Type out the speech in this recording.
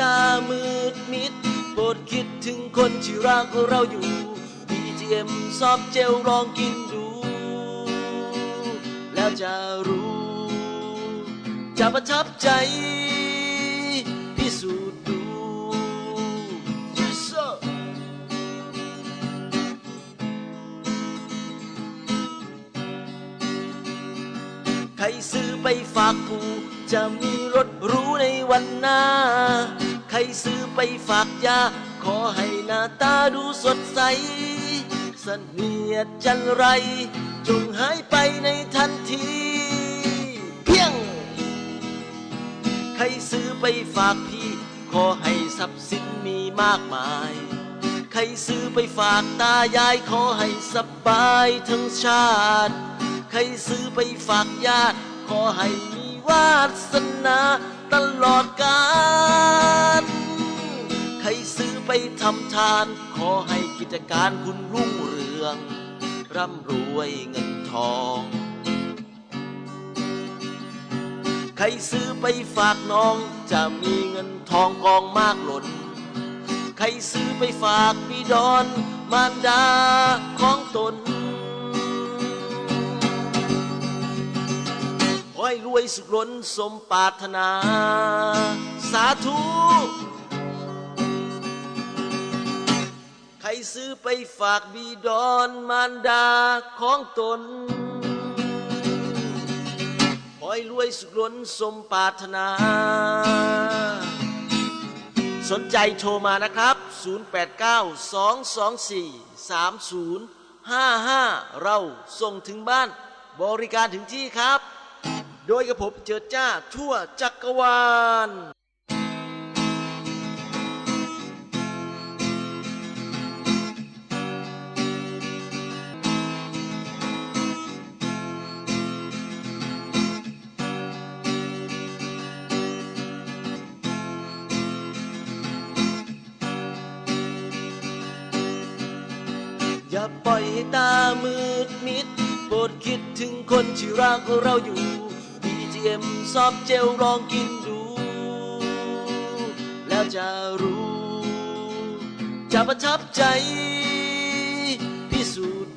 ตามืดมิดโปรดคิดถึงคนที่รักเราอยู่ BGM ซอฟเจลลองกินดู แล้วจะรู้ จะประทับใจ พิสูจน์ดู Yes sir ใครซื้อไปฝากผู้ จะมีรถรู้ในวันหน้า ใครซื้อไปฝากยา ขอให้หน้าตาดูสดใส เสนียดจันไร จงหายไปในทันที เพียง ใครซื้อไปฝากพี่ ขอให้ทรัพย์สินมีมากมาย ใครซื้อไปฝากตายาย ขอให้สบายทั้งชาติ ใครซื้อไปฝากญาติ ขอให้ วาสนาตลอดกาลใครซื้อไปทำทาน ขอให้กิจการคุณรุ่งเรือง ร่ำรวยเงินทอง ใครซื้อไปฝากน้องจะมีเงินทองกองมากหล่น ใครซื้อไปฝากพี่ดอนมารดาของตน ให้รวยสุขล้นสมปรารถนา สาธุ ใครซื้อไปฝากบีดอนมารดาของตนขอให้รวยสุขล้นสมปรารถนา สนใจโทรมานะครับ 0892243055 เราส่งถึงบ้านบริการถึงที่ครับ โดยกับผมเจิดจ้าทั่วจักรวาล อย่าปล่อยให้ตามืดมิดโปรดคิดถึงคนที่รักเราอยู่ เอ็มซอฟเจลลองกินดู แล้วจะรู้ จะประทับใจ พิสูจน์